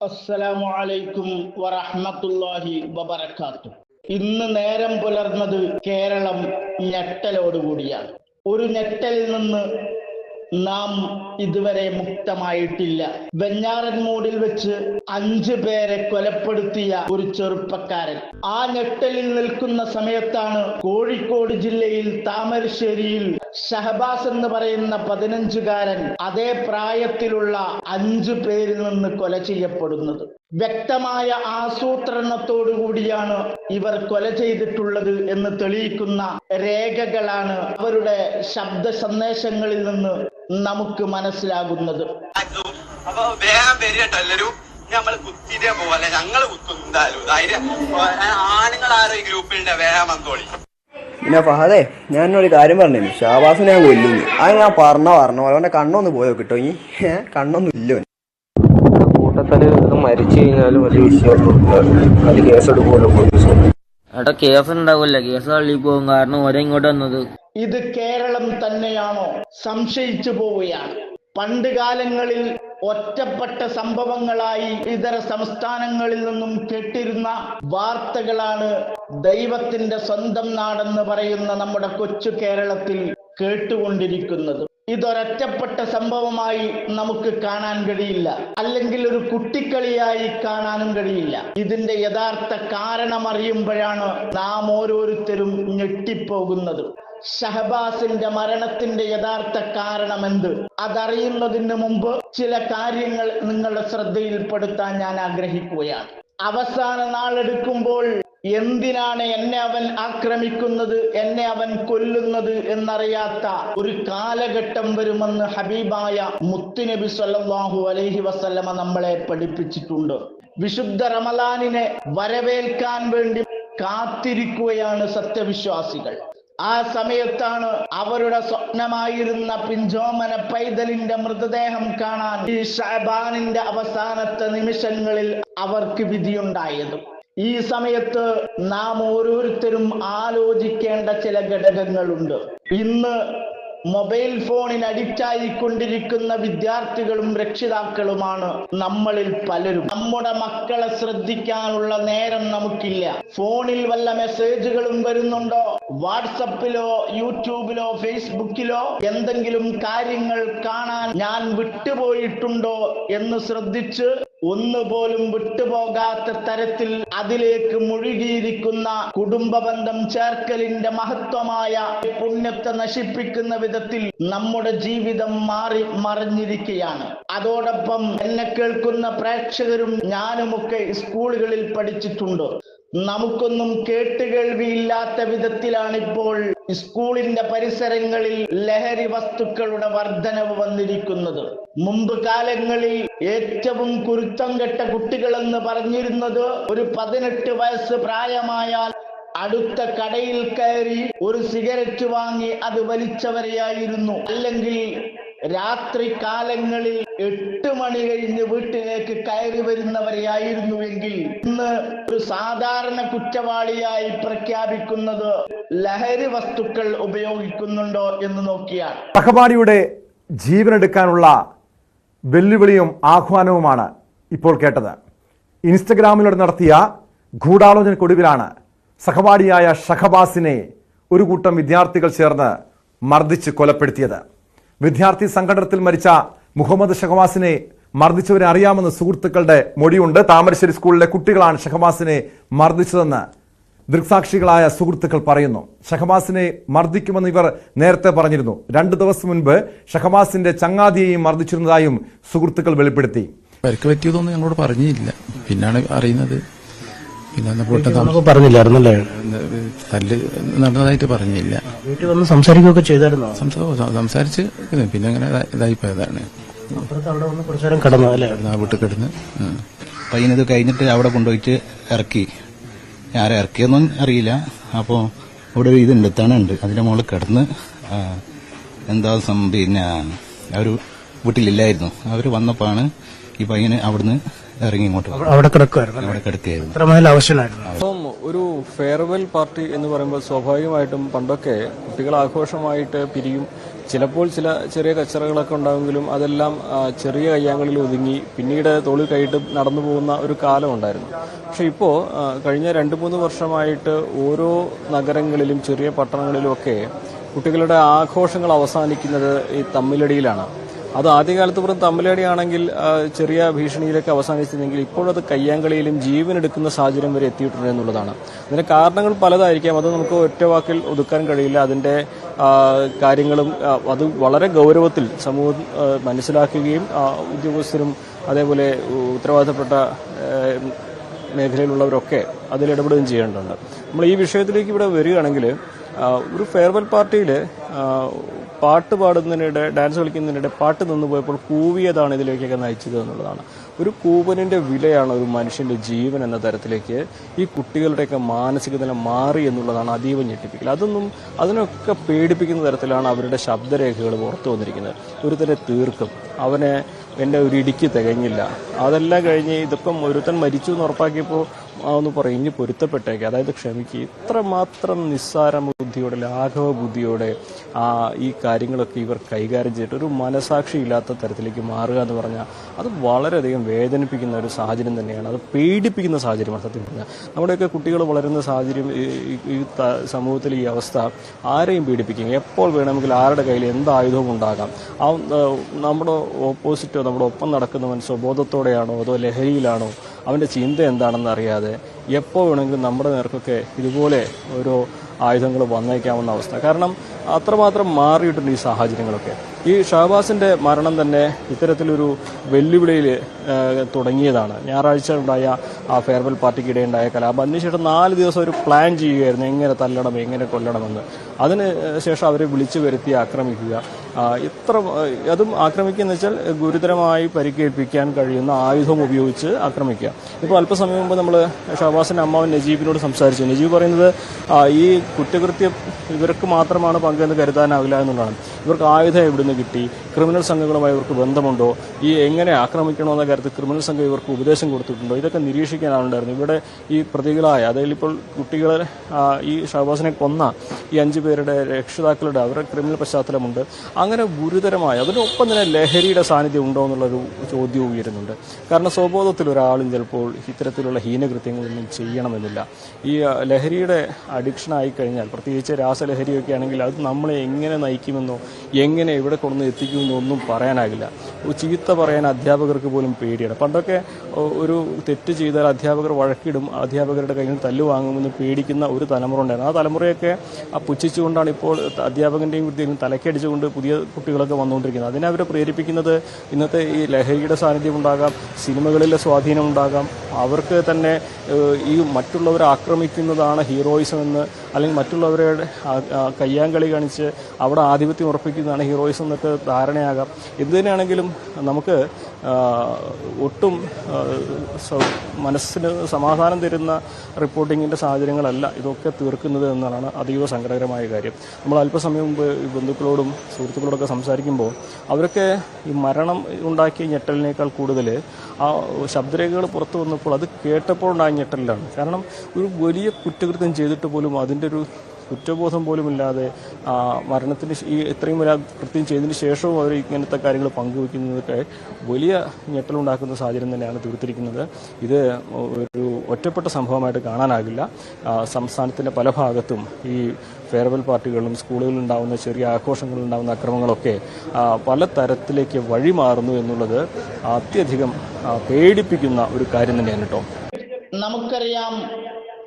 അസ്സലാമു അലൈക്കും വറഹ്മത്തുള്ളാഹി വബറകാത്തു ഇന്ന് നേരം പുലർന്നത് കേരളം ഞെട്ടലോടുകൂടിയാണ് ഒരു ഞെട്ടലിൽ നിന്ന് നാം ഇതുവരെ മുക്തമായിട്ടില്ല. വെഞ്ഞാറൻമൂടിൽ വെച്ച് അഞ്ചു പേരെ കൊലപ്പെടുത്തിയ ഒരു ചെറുപ്പക്കാരൻ. ആ ഞെട്ടലിൽ നിൽക്കുന്ന സമയത്താണ് കോഴിക്കോട് ജില്ലയിൽ താമരശ്ശേരിയിൽ ഷഹബാസ് എന്ന് പറയുന്ന പതിനഞ്ചുകാരൻ അതേ പ്രായത്തിലുള്ള അഞ്ചു പേരിൽ നിന്ന് കൊല ചെയ്യപ്പെടുന്നത്. വ്യക്തമായ ആസൂത്രണത്തോടു കൂടിയാണ് ഇവർ കൊല ചെയ്തിട്ടുള്ളത് എന്ന് തെളിയിക്കുന്ന രേഖകളാണ് അവരുടെ ശബ്ദ സന്ദേശങ്ങളിൽ നിന്ന് നമുക്ക് മനസ്സിലാകുന്നത്. അപ്പൊ വേഗം വരികട്ടോ നമ്മൾ കുത്തിയിട്ടേ പോലെ ഞങ്ങൾ കുത്തും എന്തായാലും. ഈ ഗ്രൂപ്പിലുണ്ട്? വേഗം വന്നോളി. പിന്നെ ഫഹദേ ഞാൻ ഒരു കാര്യം പറഞ്ഞു ഷാബാസിനെ ഞാൻ കൊല്ലുന്നു. അത് ഞാൻ പറഞ്ഞ പറഞ്ഞ പോലെ അവന്റെ കണ്ണൊന്ന് പോയോ കിട്ടോ ഇനി. കണ്ണൊന്നും ഇല്ല ഇത് മരിച്ചു കഴിഞ്ഞാലും വലിയ വിഷയമൊന്നും അത് കേസെടുക്കുമല്ലോ പോലീസ് എടാ കേസ് ഉണ്ടാവില്ല കേസ് തള്ളി പോകും. കാരണം ഓരോ ഇങ്ങോട്ട് വന്നത്. ഇത് കേരളം തന്നെയാണോ? സംശയിച്ചു പോവുകയാണ്. പണ്ട് കാലങ്ങളിൽ ഒറ്റപ്പെട്ട സംഭവങ്ങളായി ഇതര സംസ്ഥാനങ്ങളിൽ നിന്നും കേട്ടിരുന്ന വാർത്തകളാണ് ദൈവത്തിന്റെ സ്വന്തം നാടെന്ന് പറയുന്ന നമ്മുടെ കൊച്ചു കേരളത്തിൽ കേട്ടുകൊണ്ടിരിക്കുന്നത്. ഇതൊരൊറ്റപ്പെട്ട സംഭവമായി നമുക്ക് കാണാൻ കഴിയില്ല. അല്ലെങ്കിൽ ഒരു കുട്ടിക്കളിയായി കാണാനും കഴിയില്ല. ഇതിന്റെ യഥാർത്ഥ കാരണം അറിയുമ്പോഴാണ് നാം ഓരോരുത്തരും ഞെട്ടിപ്പോകുന്നത്. ഷഹബാസിന്റെ മരണത്തിന്റെ യഥാർത്ഥ കാരണം എന്ത് അതറിയുന്നതിന് മുമ്പ് ചില കാര്യങ്ങൾ നിങ്ങളുടെ ശ്രദ്ധയിൽപ്പെടുത്താൻ ഞാൻ ആഗ്രഹിക്കുകയാണ്. അവസാന നാളെടുക്കുമ്പോൾ എന്തിനാണ് എന്നെ അവൻ ആക്രമിക്കുന്നത് എന്നെ അവൻ കൊല്ലുന്നത് എന്നറിയാത്ത ഒരു കാലഘട്ടം വരുമെന്ന് ഹബീബായ മുത്തുനബി സല്ലാഹു അലൈഹി വസല്ലമ നമ്മളെ പഠിപ്പിച്ചിട്ടുണ്ട്. വിശുദ്ധ റമലാനിനെ വരവേൽക്കാൻ വേണ്ടി കാത്തിരിക്കുകയാണ് സത്യവിശ്വാസികൾ. ആ സമയത്താണ് അവരുടെ സ്വപ്നമായിരുന്ന പിഞ്ചോമന പൈതലിന്റെ മൃതദേഹം കാണാൻ ഈ ഷാബാനിന്റെ അവസാനത്തെ നിമിഷങ്ങളിൽ അവർക്ക് വിധിയുണ്ടായത്. ഈ സമയത്ത് നാം ഓരോരുത്തരും ആലോചിക്കേണ്ട ചില ഘടകങ്ങളുണ്ട്. ഇന്ന് മൊബൈൽ ഫോണിന് അഡിക്റ്റായി കൊണ്ടിരിക്കുന്ന വിദ്യാർത്ഥികളും രക്ഷിതാക്കളുമാണ് നമ്മളിൽ പലരും. നമ്മുടെ മക്കളെ ശ്രദ്ധിക്കാനുള്ള നേരം നമുക്കില്ല. ഫോണിൽ വല്ല മെസ്സേജുകളും വരുന്നുണ്ടോ? വാട്സപ്പിലോ യൂട്യൂബിലോ ഫേസ്ബുക്കിലോ എന്തെങ്കിലും കാര്യങ്ങൾ കാണാൻ ഞാൻ വിട്ടുപോയിട്ടുണ്ടോ എന്ന് ശ്രദ്ധിച്ച് ഒന്നുപോലും വിട്ടുപോകാത്ത തരത്തിൽ അതിലേക്ക് മുഴുകിയിരിക്കുന്ന കുടുംബ ബന്ധം ചേർക്കലിന്റെ മഹത്വമായ പുണ്യത്തെ നശിപ്പിക്കുന്ന വിധത്തിൽ നമ്മുടെ ജീവിതം മാറി മറിഞ്ഞിരിക്കുകയാണ്. അതോടൊപ്പം എന്നെ കേൾക്കുന്ന പ്രേക്ഷകരും ഞാനുമൊക്കെ സ്കൂളുകളിൽ പഠിച്ചിട്ടുണ്ട്. നമുക്കൊന്നും കേട്ടുകേൾവിയില്ലാത്ത വിധത്തിലാണ് ഇപ്പോൾ സ്കൂളിന്റെ പരിസരങ്ങളിൽ ലഹരി വസ്തുക്കളുടെ വർധനവ് വന്നിരിക്കുന്നത്. മുമ്പ് കാലങ്ങളിൽ ഏറ്റവും കുരുത്തം കെട്ട കുട്ടികളെന്ന് പറഞ്ഞിരുന്നത് ഒരു പതിനെട്ട് വയസ്സ് പ്രായമായാൽ അടുത്ത കടയിൽ കയറി ഒരു സിഗരറ്റ് വാങ്ങി അത് വലിച്ചവരെയായിരുന്നു. അല്ലെങ്കിൽ രാത്രി കാലങ്ങളിൽ എട്ട് മണി കഴിഞ്ഞ് വീട്ടിലേക്ക് കയറി വരുന്നവരെയായിരുന്നുവെങ്കിൽ ഇന്ന് ഒരു സാധാരണ കുറ്റവാളിയായി പ്രഖ്യാപിക്കുന്നത് ലഹരി വസ്തുക്കൾ ഉപയോഗിക്കുന്നുണ്ടോ എന്ന് നോക്കിയാണ് സഹപാഠിയുടെ ജീവനെടുക്കാനുള്ള വെല്ലുവിളിയും ആഹ്വാനവുമാണ് ഇപ്പോൾ കേട്ടത്. ഇൻസ്റ്റഗ്രാമിലൂടെ നടത്തിയ ഗൂഢാലോചനക്കൊടുവിലാണ് സഹപാഠിയായ ഷഹബാസിനെ ഒരു കൂട്ടം വിദ്യാർത്ഥികൾ ചേർന്ന് മർദ്ദിച്ച് കൊലപ്പെടുത്തിയത്. വിദ്യാർത്ഥി സംഘടനത്തിൽ മരിച്ച മുഹമ്മദ് ഷഹവാസിനെ മർദ്ദിച്ചവരെ അറിയാമെന്ന് സുഹൃത്തുക്കളുടെ മൊഴിയുണ്ട്. താമരശ്ശേരി സ്കൂളിലെ കുട്ടികളാണ് ഷഹബാസിനെ മർദ്ദിച്ചതെന്ന് ദൃക്സാക്ഷികളായ സുഹൃത്തുക്കൾ പറയുന്നു. ഷഹബാസിനെ മർദ്ദിക്കുമെന്ന് ഇവർ നേരത്തെ പറഞ്ഞിരുന്നു. രണ്ടു ദിവസം മുൻപ് ഷഹബാസിന്റെ ചങ്ങാതിയെയും മർദ്ദിച്ചിരുന്നതായും സുഹൃത്തുക്കൾ വെളിപ്പെടുത്തി. പരിക്ക് പറ്റിയതൊന്നും ഞങ്ങളോട് പറഞ്ഞില്ല. പിന്നാണ് അറിയുന്നത്. പിന്നെ അന്ന് പൊട്ട പറഞ്ഞില്ലായിരുന്നല്ലേ? തല്ല് നടന്നതായിട്ട് പറഞ്ഞില്ല. വീട്ടിൽ വന്ന് സംസാരിക്കുകയൊക്കെ ചെയ്തായിരുന്നോ? സംസാ- സംസാരിച്ച് പിന്നെ അങ്ങനെ ഇതായി പോയതാണ്. അപ്പുറത്ത് അവിടെ വന്ന് കുറച്ചു നേരം കിടന്നു അല്ലേ? ആ വീട്ടിൽ കിടന്ന്. പയ്യനത് കഴിഞ്ഞിട്ട് അവിടെ കൊണ്ടുപോയിട്ട് ഇറക്കി. ആരെ ഇറക്കിയൊന്നും അറിയില്ല. അപ്പോൾ ഇവിടെ ഒരു ഇതുണ്ട് തണുണ്ട്. അതിന്റെ മുകളിൽ കിടന്ന് എന്താ സം പിന്നെ അവർ വീട്ടിലില്ലായിരുന്നു. അവർ വന്നപ്പോഴാണ് ഈ പയ്യന് അവിടുന്ന് ഇറങ്ങി ഇങ്ങോട്ട് അവിടെ കിടക്കുമായിരുന്നു അവിടെ കിടക്കുകയായിരുന്നു അത്രമേൽ ആവശ്യമായിരുന്നു അപ്പം ഒരു ഫെയർവെൽ പാർട്ടി എന്ന് പറയുമ്പോൾ സ്വാഭാവികമായിട്ടും പണ്ടൊക്കെ കുട്ടികൾ ആഘോഷമായിട്ട് പിരിയും. ചിലപ്പോൾ ചില ചെറിയ കച്ചറകളൊക്കെ ഉണ്ടാകുമെങ്കിലും അതെല്ലാം ചെറിയ കയ്യാങ്കളിൽ ഒതുങ്ങി പിന്നീട് തോളിൽ കൈയിട്ട് നടന്നു പോകുന്ന ഒരു കാലം ഉണ്ടായിരുന്നു. പക്ഷെ ഇപ്പോൾ കഴിഞ്ഞ രണ്ട് മൂന്ന് വർഷമായിട്ട് ഓരോ നഗരങ്ങളിലും ചെറിയ പട്ടണങ്ങളിലും ഒക്കെ കുട്ടികളുടെ ആഘോഷങ്ങൾ അവസാനിക്കുന്നത് ഈ തമ്മിലടിയിലാണ്. അത് ആദ്യകാലത്ത് വെറും തമ്മിലടിയാണെങ്കിൽ ചെറിയ ഭീഷണിയിലൊക്കെ അവസാനിച്ചിരുന്നെങ്കിൽ ഇപ്പോഴത് കയ്യാങ്കളിയിലും ജീവനെടുക്കുന്ന സാഹചര്യം വരെ എത്തിയിട്ടുണ്ട് എന്നുള്ളതാണ്. അതിന് കാരണങ്ങൾ പലതായിരിക്കാം. അത് നമുക്ക് ഒറ്റ വാക്കിൽ ഒതുക്കാൻ കഴിയില്ല. അതിന്റെ കാര്യങ്ങളും അത് വളരെ ഗൗരവത്തിൽ സമൂഹം മനസ്സിലാക്കുകയും ഉദ്യോഗസ്ഥരും അതേപോലെ ഉത്തരവാദിത്തപ്പെട്ട മേഖലയിലുള്ളവരൊക്കെ അതിൽ ഇടപെടുകയും ചെയ്യേണ്ടതുണ്ട്. നമ്മൾ ഈ വിഷയത്തിലേക്ക് ഇവിടെ വരികയാണെങ്കിൽ ഒരു ഫെയർവെൽ പാർട്ടിയിൽ പാട്ട് പാടുന്നതിനിടെ ഡാൻസ് കളിക്കുന്നതിനിടെ പാട്ട് നിന്ന് പോയപ്പോൾ കൂവിയതാണ് ഇതിലേക്കൊക്കെ നയിച്ചത് എന്നുള്ളതാണ്. ഒരു കൂവനിന്റെ വിലയാണ് ഒരു മനുഷ്യന്റെ ജീവൻ എന്ന തരത്തിലേക്ക് ഈ കുട്ടികളുടെയൊക്കെ മാനസിക നില മാറി എന്നുള്ളതാണ് അതീവ ഞെട്ടിപ്പിക്കൽ. അതൊന്നും അതിനൊക്കെ പേടിപ്പിക്കുന്ന തരത്തിലാണ് അവരുടെ ശബ്ദരേഖകൾ പുറത്തു വന്നിരിക്കുന്നത്. ഒരുത്തനെ തീർക്കും. അവനെ എന്റെ ഒരു ഇടിക്ക് തികഞ്ഞില്ല. അതെല്ലാം കഴിഞ്ഞ് ഇതിപ്പം ഒരുത്തൻ മരിച്ചു എന്ന് ഉറപ്പാക്കിയപ്പോൾ ഒന്ന് പറയും ഇനി പൊരുത്തപ്പെട്ടേക്ക്. അതായത് ക്ഷമിക്കുക ഇത്രമാത്രം നിസ്സാര ബുദ്ധിയോടെ ലാഘവ ബുദ്ധിയോടെ ആ ഈ കാര്യങ്ങളൊക്കെ ഇവർ കൈകാര്യം ചെയ്തിട്ട് ഒരു മനസാക്ഷി ഇല്ലാത്ത തരത്തിലേക്ക് മാറുക എന്ന് പറഞ്ഞാൽ അത് വളരെയധികം വേദനിപ്പിക്കുന്ന ഒരു സാഹചര്യം തന്നെയാണ്. അത് പേടിപ്പിക്കുന്ന സാഹചര്യമാണ് സത്യം പറഞ്ഞാൽ. നമ്മുടെയൊക്കെ കുട്ടികൾ വളരുന്ന സാഹചര്യം ഈ- സമൂഹത്തിൽ ഈ അവസ്ഥ ആരെയും പേടിപ്പിക്കും എപ്പോൾ വേണമെങ്കിൽ ആരുടെ കയ്യിൽ എന്ത് ആയുധവും ഉണ്ടാകാം. ആ, നമ്മുടെ ഓപ്പോസിറ്റോ നമ്മുടെ ഒപ്പം നടക്കുന്നവൻ സ്വബോധത്തോടെയാണോ അതോ ലഹരിയിലാണോ? അവന്റെ ചിന്ത എന്താണെന്ന് അറിയാതെ എപ്പോൾ വേണമെങ്കിലും നമ്മുടെ നേർക്കൊക്കെ ഇതുപോലെ ഓരോ ആയുധങ്ങൾ വന്നേക്കാവുന്ന അവസ്ഥ. കാരണം അത്രമാത്രം മാറിയിട്ടുണ്ട് ഈ സാഹചര്യങ്ങളൊക്കെ. ഈ ഷഹബാസിന്റെ മരണം തന്നെ ഇത്തരത്തിലൊരു വെല്ലുവിളിയിൽ തുടങ്ങിയതാണ്. ഞായറാഴ്ച ഉണ്ടായ ആ ഫെയർവെൽ പാർട്ടിക്കിടെ ഉണ്ടായ കലാപം. അതിനുശേഷം നാല് ദിവസം ഒരു പ്ലാൻ ചെയ്യുകയായിരുന്നു. എങ്ങനെ തല്ലണം എങ്ങനെ കൊല്ലണമെന്ന്. അതിന് ശേഷം അവരെ വിളിച്ചു വരുത്തി ആക്രമിക്കുക. ഇത്ര അതും ആക്രമിക്കുക വെച്ചാൽ ഗുരുതരമായി പരിക്കേൽപ്പിക്കാൻ കഴിയുന്ന ആയുധം ഉപയോഗിച്ച് ആക്രമിക്കുക. ഇപ്പോൾ അല്പസമയം മുമ്പ് നമ്മൾ ഷഹബാസിന്റെ അമ്മാവൻ നജീബിനോട് സംസാരിച്ചു. നജീബ് പറയുന്നത് ഈ കുറ്റകൃത്യം ഇവർക്ക് മാത്രമാണ് പങ്കെന്ന് കരുതാനാവില്ല എന്നുള്ളതാണ്. ഇവർക്ക് ആയുധം എവിടുന്ന് കിട്ടി? ക്രിമിനൽ സംഘങ്ങളുമായി ഇവർക്ക് ബന്ധമുണ്ടോ? ഈ എങ്ങനെ ആക്രമിക്കണമെന്ന കാര്യത്തിൽ ക്രിമിനൽ സംഘം ഇവർക്ക് ഉപദേശം കൊടുത്തിട്ടുണ്ടോ? ഇതൊക്കെ നിരീക്ഷിക്കാനാണുണ്ടായിരുന്നു ഇവിടെ ഈ പ്രതികളായ അതായത് ഇപ്പോൾ കുട്ടികളെ ഈ ഷഹബാസിനെ കൊന്ന ഈ അഞ്ചു പേരുടെ രക്ഷിതാക്കളുടെ അവരുടെ ക്രിമിനൽ പശ്ചാത്തലമുണ്ട്. അങ്ങനെ ഗുരുതരമായ അതിനൊപ്പം തന്നെ ലഹരിയുടെ സാന്നിധ്യം ഉണ്ടോ എന്നുള്ളൊരു ചോദ്യവും ഉയരുന്നുണ്ട്. കാരണം സ്വബോധത്തിൽ ഒരാളും ചിലപ്പോൾ ഇത്തരത്തിലുള്ള ഹീനകൃത്യങ്ങളൊന്നും ചെയ്യണമെന്നില്ല. ഈ ലഹരിയുടെ അഡിക്ഷൻ ആയിക്കഴിഞ്ഞാൽ പ്രത്യേകിച്ച് രാസലഹരിയൊക്കെ ആണെങ്കിൽ അത് നമ്മളെ എങ്ങനെ നയിക്കുമെന്നോ എങ്ങനെ എവിടെ കൊണ്ടുവന്ന് എത്തിക്കുമെന്നോ ഒന്നും പറയാനാകില്ല. ചീത്ത പറയാൻ അധ്യാപകർക്ക് പോലും പേടിയാണ്. പണ്ടൊക്കെ ഒരു തെറ്റ് ചെയ്താൽ അധ്യാപകർ വഴക്കിടും അധ്യാപകരുടെ കയ്യിൽ നിന്ന് തല്ല് വാങ്ങുമെന്ന് പേടിക്കുന്ന ഒരു തലമുറ ഉണ്ടായിരുന്നു. ആ തലമുറയൊക്കെ ആ പുച്ഛിച്ചുകൊണ്ടാണ് ഇപ്പോൾ അധ്യാപകന്റെയും വിദ്യയും തലക്കടിച്ചുകൊണ്ട് പുതിയ കുട്ടികളൊക്കെ വന്നുകൊണ്ടിരിക്കുന്നത്. അതിനെ അവരെ പ്രേരിപ്പിക്കുന്നത് ഇന്നത്തെ ഈ ലഹരിയുടെ സാന്നിധ്യം ഉണ്ടാകാം സിനിമകളിലെ സ്വാധീനം ഉണ്ടാകാം. അവർക്ക് തന്നെ ഈ മറ്റുള്ളവരെ ആക്രമിക്കുന്നതാണ് ഹീറോയിസം എന്ന് അല്ലെങ്കിൽ മറ്റുള്ളവരുടെ കയ്യാങ്കളി കാണിച്ച് അവിടെ ആധിപത്യം ഉറപ്പിക്കുന്നതാണ് ഹീറോയിസം എന്നൊക്കെ ധാരണയാകാം. എന്തിനാണെങ്കിലും നമുക്ക് ഒട്ടും മനസ്സിന് സമാധാനം തരുന്ന റിപ്പോർട്ടിങ്ങിന്റെ സാഹചര്യങ്ങളല്ല ഇതൊക്കെ തീർക്കുന്നത് എന്നതാണ് അതീവ സങ്കടകരമായ കാര്യം. നമ്മൾ അല്പസമയം മുമ്പ് ബന്ധുക്കളോടും സുഹൃത്തുക്കളോടൊക്കെ സംസാരിക്കുമ്പോൾ അവരൊക്കെ ഈ മരണം ഉണ്ടാക്കിയ ഞെട്ടലിനേക്കാൾ കൂടുതൽ ആ ശബ്ദരേഖകൾ പുറത്തു വന്നപ്പോൾ അത് കേട്ടപ്പോൾ ഉണ്ടായ ഞെട്ടലിലാണ്. കാരണം ഒരു വലിയ കുറ്റകൃത്യം ചെയ്തിട്ട് പോലും അതിന്റെ ഒരു കുറ്റബോധം പോലുമില്ലാതെ മരണത്തിന് ഈ ഇത്രയും വലിയ കൃത്യം ചെയ്തതിന് ശേഷവും അവർ ഇങ്ങനത്തെ കാര്യങ്ങൾ പങ്കുവെക്കുന്നതൊക്കെ വലിയ ഞെട്ടലുണ്ടാക്കുന്ന സാഹചര്യം തന്നെയാണ് തീർത്തിരിക്കുന്നത്. ഇത് ഒരു ഒറ്റപ്പെട്ട സംഭവമായിട്ട് കാണാനാകില്ല. സംസ്ഥാനത്തിന്റെ പല ഭാഗത്തും ഈ ഫെയർവെൽ പാർട്ടികളും സ്കൂളുകളിൽ ഉണ്ടാകുന്ന ചെറിയ ആഘോഷങ്ങളിൽ ഉണ്ടാകുന്ന അക്രമങ്ങളൊക്കെ പല തരത്തിലേക്ക് വഴിമാറുന്നു എന്നുള്ളത് അത്യധികം പേടിപ്പിക്കുന്ന ഒരു കാര്യം തന്നെയാണ് കേട്ടോ. നമുക്കറിയാം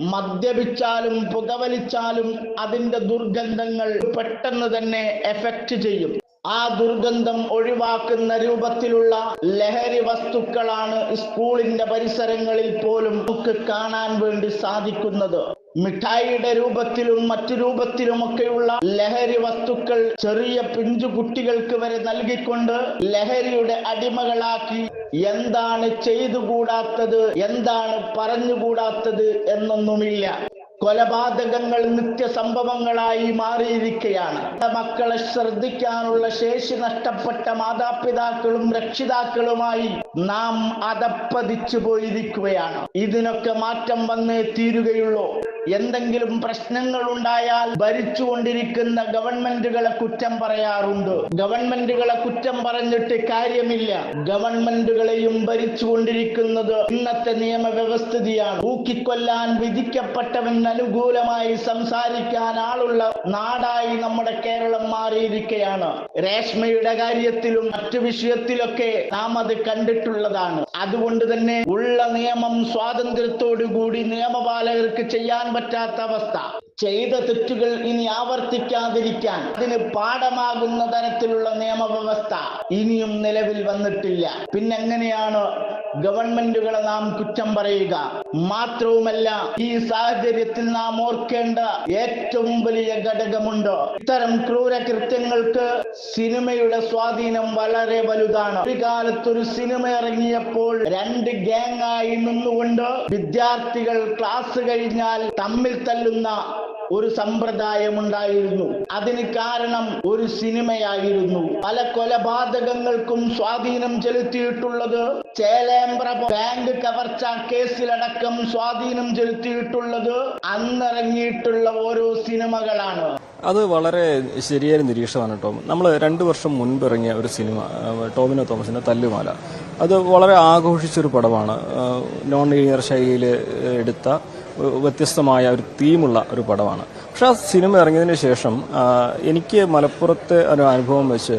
മദ്യപിച്ചാലും പുകവലിച്ചാലും അതിന്റെ ദുർഗന്ധങ്ങൾ പെട്ടെന്ന് തന്നെ എഫക്റ്റ് ചെയ്യും. ആ ദുർഗന്ധം ഒഴിവാക്കുന്ന രൂപത്തിലുള്ള ലഹരി വസ്തുക്കളാണ് സ്കൂളിന്റെ പരിസരങ്ങളിൽ പോലും നമുക്ക് കാണാൻ വേണ്ടി സാധിക്കുന്നത്. മിഠായിയുടെ രൂപത്തിലും മറ്റു രൂപത്തിലുമൊക്കെയുള്ള ലഹരി വസ്തുക്കൾ ചെറിയ പിഞ്ചു കുട്ടികൾക്ക് വരെ നൽകിക്കൊണ്ട് ലഹരിയുടെ അടിമകളാക്കി എന്താണ് ചെയ്തുകൂടാത്തത്? എന്താണ് പറഞ്ഞുകൂടാത്തത് എന്നൊന്നുമില്ല. കൊലപാതകങ്ങൾ നിത്യസംഭവങ്ങളായി മാറിയിരിക്കുകയാണ്. മക്കളെ ശ്രദ്ധിക്കാനുള്ള ശേഷി നഷ്ടപ്പെട്ട മാതാപിതാക്കളും രക്ഷിതാക്കളുമായി നാം അതപ്പതിച്ചു പോയിരിക്കുകയാണ്. ഇതിനൊക്കെ മാറ്റം വന്നേ തീരുകയുള്ളൂ. എന്തെങ്കിലും പ്രശ്നങ്ങൾ ഉണ്ടായാൽ ഭരിച്ചുകൊണ്ടിരിക്കുന്ന ഗവൺമെന്റുകളെ കുറ്റം പറയാറുണ്ട്. ഗവൺമെന്റുകളെ കുറ്റം പറഞ്ഞിട്ട് കാര്യമില്ല. ഗവൺമെന്റുകളെയും ഭരിച്ചുകൊണ്ടിരിക്കുന്നത് ഇന്നത്തെ നിയമവ്യവസ്ഥിതിയാണ്. ഊക്കിക്കൊല്ലാൻ വിധിക്കപ്പെട്ടവന് അനുകൂലമായി സംസാരിക്കാൻ ആളുള്ള നാടായി നമ്മുടെ കേരളം മാറിയിരിക്കുകയാണ് രേഷ്മയുടെ കാര്യത്തിലും മറ്റു വിഷയത്തിലൊക്കെ നാം അത് കണ്ടിട്ടുള്ളതാണ്. അതുകൊണ്ട് തന്നെ ഉള്ള നിയമം സ്വാതന്ത്ര്യത്തോടു കൂടി നിയമപാലകർക്ക് ചെയ്യാൻ പറ്റാത്ത അവസ്ഥ ചെയ്ത തെറ്റുകൾ ഇനി ആവർത്തിക്കാതിരിക്കാൻ അതിന് പാഠമാകുന്ന തരത്തിലുള്ള നിയമവ്യവസ്ഥ ഇനിയും നിലവിൽ വന്നിട്ടില്ല. പിന്നെങ്ങനെയാണ് ഗവൺമെന്റുകളെ നാം കുറ്റം പറയുക. മാത്രവുമല്ല ഈ സാഹചര്യത്തിൽ നാം ഓർക്കേണ്ട ഏറ്റവും വലിയ ഘടകമുണ്ട്. ഇത്തരം ക്രൂരകൃത്യങ്ങൾക്ക് സിനിമയുടെ സ്വാധീനം വളരെ വലുതാണ്. ഒരു കാലത്ത് ഒരു സിനിമ ഇറങ്ങിയപ്പോൾ രണ്ട് ഗ്യാങ് ആയി നിന്നുകൊണ്ട് വിദ്യാർത്ഥികൾ ക്ലാസ് കഴിഞ്ഞാൽ തമ്മിൽ തല്ലുന്ന ഒരു സമ്പ്രദായം ഉണ്ടായിരുന്നു അതിന് കാരണം ഒരു സിനിമയായിരുന്നു. പല കൊലപാതകങ്ങൾക്കും സ്വാധീനം ചെലുത്തിയിട്ടുള്ളത് ചേലേമ്പ്ര ബാങ്ക് കവർച്ച കേസിലടക്കം സ്വാധീനം ചെലുത്തിയിട്ടുള്ളത് അന്നിറങ്ങിയിട്ടുള്ള ഓരോ സിനിമകളാണ്. അത് വളരെ ശരിയായ നിരീക്ഷണമാണ് ടോം. നമ്മൾ രണ്ട് വർഷം മുൻപ് ഇറങ്ങിയ ഒരു സിനിമ ടോമിനോ തോമസിന്റെ തല്ലുമാല. അത് വളരെ ആഘോഷിച്ചൊരു പടമാണ്. നോൺ ലീനിയർ ശൈലിയിൽ എടുത്ത വ്യത്യസ്തമായ ഒരു തീമുള്ള ഒരു പടമാണ്. പക്ഷെ ആ സിനിമ ഇറങ്ങിയതിന് ശേഷം എനിക്ക് മലപ്പുറത്തെ ഒരു അനുഭവം വെച്ച്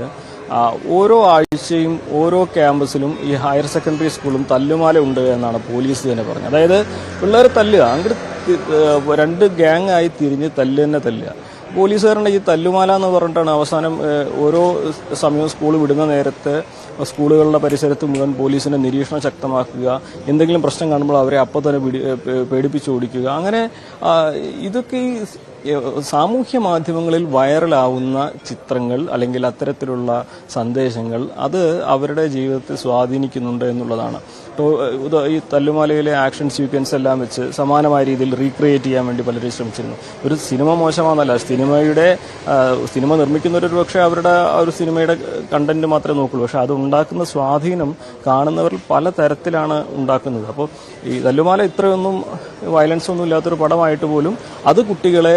ഓരോ ആഴ്ചയും ഓരോ ക്യാമ്പസിലും ഈ ഹയർ സെക്കൻഡറി സ്കൂളും തല്ലുമാല ഉണ്ട് എന്നാണ് പോലീസ് തന്നെ പറഞ്ഞത്. അതായത് പിള്ളേർ തല്ലുക അങ്ങോട്ട് രണ്ട് ഗ്യാങ് ആയി തിരിഞ്ഞ് തല്ല് തന്നെ തല്ലുക. പോലീസുകാരുടെ ഈ തല്ലുമാല എന്ന് പറഞ്ഞിട്ടാണ് അവസാനം ഓരോ സമയവും സ്കൂൾ വിടുന്ന നേരത്ത് സ്കൂളുകളുടെ പരിസരത്ത് മുഴുവൻ പോലീസിന്റെ നിരീക്ഷണം ശക്തമാക്കുക എന്തെങ്കിലും പ്രശ്നം കാണുമ്പോൾ അവരെ അപ്പോൾ തന്നെ പേടിപ്പിച്ച് ഓടിക്കുക. അങ്ങനെ ഇതൊക്കെ ഈ സാമൂഹ്യ മാധ്യമങ്ങളിൽ വൈറലാവുന്ന ചിത്രങ്ങൾ അല്ലെങ്കിൽ അത്തരത്തിലുള്ള സന്ദേശങ്ങൾ അത് അവരുടെ ജീവിതത്തെ സ്വാധീനിക്കുന്നുണ്ട് എന്നുള്ളതാണ്. ഈ തല്ലുമാലയിലെ ആക്ഷൻ സീക്വൻസ് എല്ലാം വെച്ച് സമാനമായ രീതിയിൽ റീക്രിയേറ്റ് ചെയ്യാൻ വേണ്ടി പലരും ശ്രമിച്ചിരുന്നു. ഒരു സിനിമ മോശമാണെന്നല്ല സിനിമയുടെ സിനിമ നിർമ്മിക്കുന്നവർ ഒരു പക്ഷേ അവരുടെ ആ ഒരു സിനിമയുടെ കണ്ടന്റ് മാത്രമേ നോക്കുള്ളൂ. പക്ഷെ അത് ഉണ്ടാക്കുന്ന സ്വാധീനം കാണുന്നവരിൽ പല തരത്തിലാണ് ഉണ്ടാക്കുന്നത്. അപ്പോൾ ഈ തല്ലുമാല ഇത്രയൊന്നും വയലൻസ് ഒന്നും ഇല്ലാത്തൊരു പടമായിട്ട് പോലും അത് കുട്ടികളെ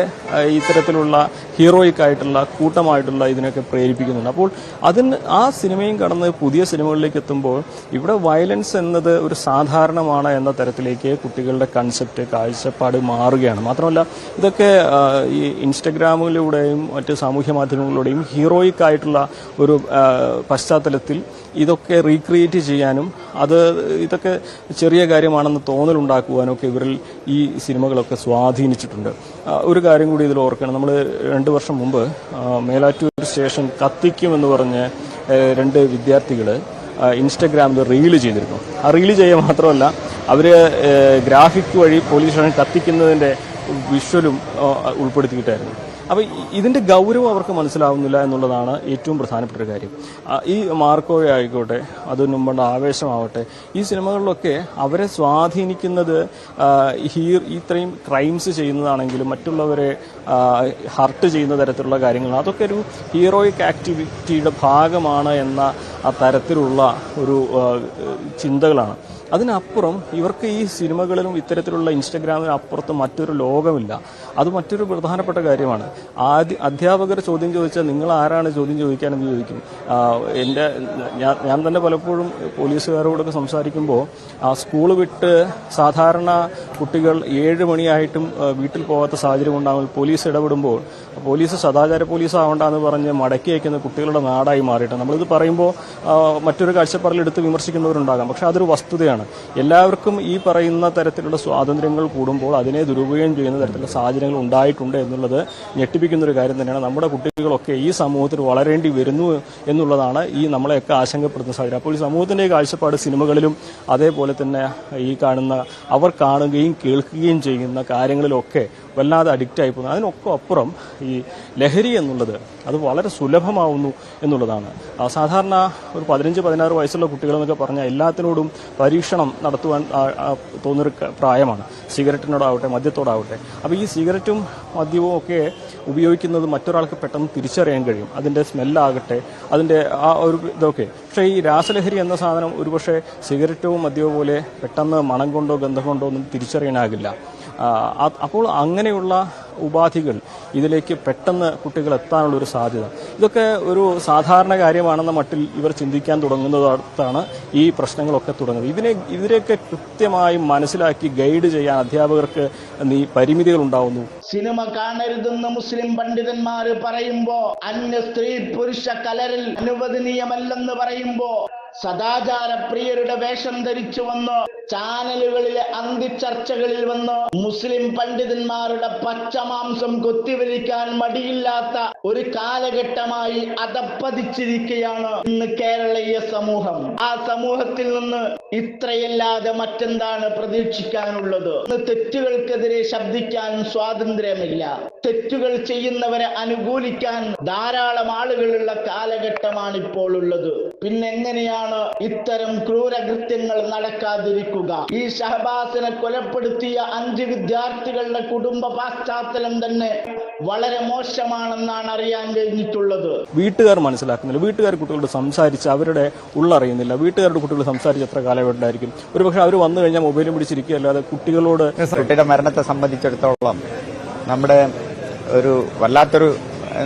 ഇത്തരത്തിലുള്ള ഹീറോയിക് ആയിട്ടുള്ള കൂട്ടമായിട്ടുള്ള ഇതിനൊക്കെ പ്രേരിപ്പിക്കുന്നുണ്ട്. അപ്പോൾ അതിന് ആ സിനിമയും കടന്ന് പുതിയ സിനിമകളിലേക്ക് എത്തുമ്പോൾ ഇവിടെ വയലൻസ് എന്നത് ഒരു സാധാരണമാണ് എന്ന തരത്തിലേക്ക് കുട്ടികളുടെ കൺസെപ്റ്റ് കാഴ്ചപ്പാട് മാറുകയാണ്. മാത്രമല്ല ഇതൊക്കെ ഈ ഇൻസ്റ്റഗ്രാമിലൂടെയും മറ്റ് സാമൂഹ്യ മാധ്യമങ്ങളിലൂടെയും ഹീറോയിക് ആയിട്ടുള്ള ഒരു പശ്ചാത്തലത്തിൽ ഇതൊക്കെ റീക്രിയേറ്റ് ചെയ്യാനും അത് ഇതൊക്കെ ചെറിയ കാര്യമാണെന്ന് തോന്നലുണ്ടാക്കുവാനും ഒക്കെ ഇവരിൽ ഈ സിനിമകളൊക്കെ സ്വാധീനിച്ചിട്ടുണ്ട്. ഒരു കാര്യം കൂടി ഇതിൽ ഓർക്കണം. നമ്മൾ രണ്ട് വർഷം മുമ്പ് മേലാറ്റൂർ സ്റ്റേഷൻ കത്തിക്കുമെന്ന് പറഞ്ഞ് രണ്ട് വിദ്യാർത്ഥികൾ ഇൻസ്റ്റഗ്രാമിൽ റീൽ ചെയ്തിരുന്നു. ആ റീൽ ചെയ്യുക മാത്രമല്ല അവർ ഗ്രാഫിക് വഴി പോലീസ് സ്റ്റേഷൻ കത്തിക്കുന്നതിന്റെ വിഷ്വലും ഉൾപ്പെടുത്തിയിട്ടായിരുന്നു. അപ്പോൾ ഇതിന്റെ ഗൗരവം അവർക്ക് മനസ്സിലാവുന്നില്ല എന്നുള്ളതാണ് ഏറ്റവും പ്രധാനപ്പെട്ട ഒരു കാര്യം. ഈ മാർക്കോയെ ആയിക്കോട്ടെ അത് മുമ്പുള്ള ആവേശമാവട്ടെ ഈ സിനിമകളിലൊക്കെ അവരെ സ്വാധീനിക്കുന്നത് ഹീർ ഇത്രയും ക്രൈംസ് ചെയ്യുന്നതാണെങ്കിലും മറ്റുള്ളവരെ ഹർട്ട് ചെയ്യുന്ന തരത്തിലുള്ള കാര്യങ്ങൾ അതൊക്കെ ഒരു ഹീറോയിക് ആക്ടിവിറ്റിയുടെ ഭാഗമാണ് എന്ന തരത്തിലുള്ള ഒരു ചിന്തകളാണ്. അതിനപ്പുറം ഇവർക്ക് ഈ സിനിമകളിലും ഇത്തരത്തിലുള്ള ഇൻസ്റ്റഗ്രാമിനും അപ്പുറത്ത് മറ്റൊരു ലോകമില്ല. അത് മറ്റൊരു പ്രധാനപ്പെട്ട കാര്യമാണ്. ആദ്യ അധ്യാപകർ ചോദ്യം ചോദിച്ചാൽ നിങ്ങൾ ആരാണ് ചോദ്യം ചോദിക്കാനെന്ന് ചോദിക്കും. എന്റെ ഞാൻ ഞാൻ തന്നെ പലപ്പോഴും പോലീസുകാരോടൊക്കെ സംസാരിക്കുമ്പോൾ ആ സ്കൂൾ വിട്ട് സാധാരണ കുട്ടികൾ ഏഴ് മണിയായിട്ടും വീട്ടിൽ പോകാത്ത സാഹചര്യം ഉണ്ടാകുമ്പോൾ പോലീസ് ഇടപെടുമ്പോൾ പോലീസ് സദാചാര പോലീസ് ആവണ്ടെന്ന് പറഞ്ഞ് മടക്കി അയക്കുന്ന കുട്ടികളുടെ നാടായി മാറിയിട്ടുണ്ട്. നമ്മളിത് പറയുമ്പോൾ മറ്റൊരു കാഴ്ചപ്പാടിൽ എടുത്ത് വിമർശിക്കുന്നവരുണ്ടാകാം. പക്ഷെ അതൊരു വസ്തുതയാണ്. എല്ലാവർക്കും ഈ പറയുന്ന തരത്തിലുള്ള സ്വാതന്ത്ര്യങ്ങൾ കൂടുമ്പോൾ അതിനെ ദുരുപയോഗം ചെയ്യുന്ന തരത്തിലുള്ള സാഹചര്യങ്ങൾ ഉണ്ടായിട്ടുണ്ട് എന്നുള്ളത് ഞെട്ടിപ്പിക്കുന്ന ഒരു കാര്യം തന്നെയാണ്. നമ്മുടെ കുട്ടികളൊക്കെ ഈ സമൂഹത്തിൽ വളരേണ്ടി വരുന്നു എന്നുള്ളതാണ് ഈ നമ്മളെയൊക്കെ ആശങ്കപ്പെടുന്ന സാഹചര്യം. അപ്പോൾ ഈ സമൂഹത്തിന്റെ കാഴ്ചപ്പാട് സിനിമകളിലും അതേപോലെ തന്നെ ഈ കാണുന്ന അവർ കാണുകയും കേൾക്കുകയും ചെയ്യുന്ന കാര്യങ്ങളിലൊക്കെ വല്ലാതെ അഡിക്റ്റ് ആയി പോകുന്നു. അതിനൊക്കെ അപ്പുറം ഈ ലഹരി എന്നുള്ളത് അത് വളരെ സുലഭമാവുന്നു എന്നുള്ളതാണ്. സാധാരണ ഒരു പതിനഞ്ച് പതിനാറ് വയസ്സുള്ള കുട്ടികളെന്നൊക്കെ പറഞ്ഞാൽ എല്ലാത്തിനോടും പരീക്ഷണം നടത്തുവാൻ തോന്നിയൊരു പ്രായമാണ്. സിഗരറ്റിനോടാവട്ടെ മദ്യത്തോടാവട്ടെ. അപ്പോൾ ഈ സിഗരറ്റും മദ്യവും ഒക്കെ ഉപയോഗിക്കുന്നത് മറ്റൊരാൾക്ക് പെട്ടെന്ന് തിരിച്ചറിയാൻ കഴിയും. അതിന്റെ സ്മെല്ലാകട്ടെ അതിന്റെ ആ ഒരു ഇതൊക്കെ. പക്ഷേ ഈ രാസലഹരി എന്ന സാധനം ഒരുപക്ഷെ സിഗരറ്റോ മദ്യമോ പോലെ പെട്ടെന്ന് മണം കൊണ്ടോ ഗന്ധം കൊണ്ടോ ഒന്നും തിരിച്ചറിയാനാകില്ല. അപ്പോൾ അങ്ങനെയുള്ള ഉപാധികൾ ഇതിലേക്ക് പെട്ടെന്ന് കുട്ടികൾ എത്താനുള്ള ഒരു സാധ്യത. ഇതൊക്കെ ഒരു സാധാരണ കാര്യമാണെന്ന മട്ടിൽ ഇവർ ചിന്തിക്കാൻ തുടങ്ങുന്നതാണ് ഈ പ്രശ്നങ്ങളൊക്കെ തുടങ്ങുന്നത്. ഇതിനെ ഇതിനെയൊക്കെ കൃത്യമായി മനസ്സിലാക്കി ഗൈഡ് ചെയ്യാൻ അധ്യാപകർക്ക് നീ പരിമിതികൾ ഉണ്ടാവുന്നു. സിനിമ കാണരുതെന്ന് മുസ്ലിം പണ്ഡിതന്മാർ പറയുമ്പോ അന്യ സ്ത്രീ പുരുഷ കലരിൽ അനുവദനീയമല്ലെന്ന് പറയുമ്പോ സദാചാര പ്രിയരുടെ വേഷം ധരിച്ചു വന്ന്. ചാനലുകളിലെ അന്തിച്ചർച്ചകളിൽ വന്നോ. മുസ്ലിം പണ്ഡിതന്മാരുടെ പച്ചമാംസം കൊത്തിവലിക്കാൻ മടിയില്ലാത്ത ഒരു കാലഘട്ടമായി അതപ്പതിച്ചിരിക്കുകയാണ് ഇന്ന് കേരളീയ സമൂഹം. ആ സമൂഹത്തിൽ നിന്ന് ഇത്രയല്ലാതെ മറ്റെന്താണ് പ്രതീക്ഷിക്കാനുള്ളത്? തെറ്റുകൾക്കെതിരെ ശബ്ദിക്കാൻ സ്വാതന്ത്ര്യമില്ല. തെറ്റുകൾ ചെയ്യുന്നവരെ അനുകൂലിക്കാൻ ധാരാളം ആളുകളുള്ള കാലഘട്ടമാണ് ഇപ്പോൾ ഉള്ളത്. പിന്നെ എങ്ങനെയാണ് ഇത്തരം ക്രൂരകൃത്യങ്ങൾ നടക്കാതിരിക്കുക? ഈ ഷഹബാസിനെ കൊലപ്പെടുത്തിയ അഞ്ച് വിദ്യാർത്ഥികളുടെ കുടുംബ പശ്ചാത്തലം തന്നെ വളരെ മോശമാണെന്നാണ് അറിയാൻ കഴിഞ്ഞിട്ടുള്ളത്. വീട്ടുകാർ മനസ്സിലാക്കുന്നില്ല. വീട്ടുകാർ കുട്ടികളോട് സംസാരിച്ച് അവരുടെ ഉള്ളറിയുന്നില്ല. വീട്ടുകാരുടെ കുട്ടികൾ സംസാരിച്ച് എത്ര കാലഘട്ടമായിരിക്കും ഒരുപക്ഷെ അവർ വന്നു കഴിഞ്ഞാൽ മൊബൈലും പിടിച്ചിരിക്കുക അല്ലാതെ കുട്ടികളോട് കുട്ടിയുടെ മരണത്തെ സംബന്ധിച്ചിടത്തോളം നമ്മുടെ ഒരു വല്ലാത്തൊരു